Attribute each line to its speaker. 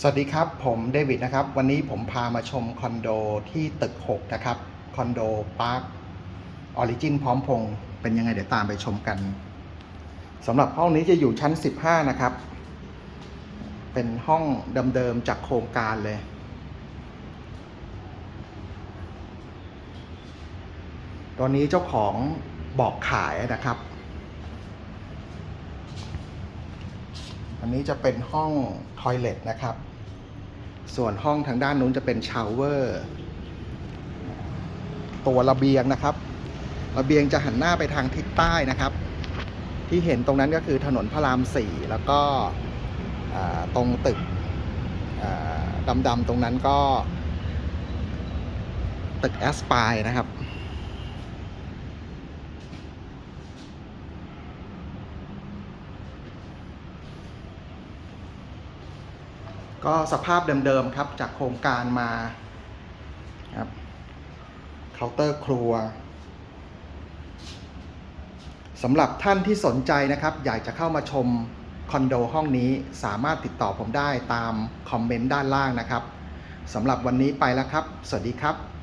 Speaker 1: สวัสดีครับผมเดวิดนะครับ วันนี้ผมพามาชมคอนโดที่ตึก 6 นะครับคอนโดพาร์คออริจินพร้อมพงษ์เป็นยังไงเดี๋ยวตามไปชมกันสำหรับห้องนี้จะอยู่ชั้น 15 นะครับ เป็นห้องเดิมๆจากโครงการเลย ตอนนี้เจ้าของบอกขายนะครับ อันนี้จะเป็นห้องทอยเลทนะครับ ส่วนห้องทางด้านนู้นจะเป็นชาวเวอร์ ตัวระเบียงนะครับ ระเบียงจะหันหน้าไปทางทิศใต้นะครับ ที่เห็นตรงนั้นก็คือถนนพระรามสี่แล้วก็ตรงตึกดำๆตรงนั้นก็ ตึกแอสปายนะครับ ก็สภาพเดิมๆครับจากโครงการมาครับเคาน์เตอร์ครัวสำหรับท่านที่สนใจนะครับ อยากจะเข้ามาชมคอนโดห้องนี้สามารถติดต่อผมได้ตามคอมเมนต์ด้านล่างนะครับสำหรับวันนี้ไปแล้วครับ สวัสดีครับ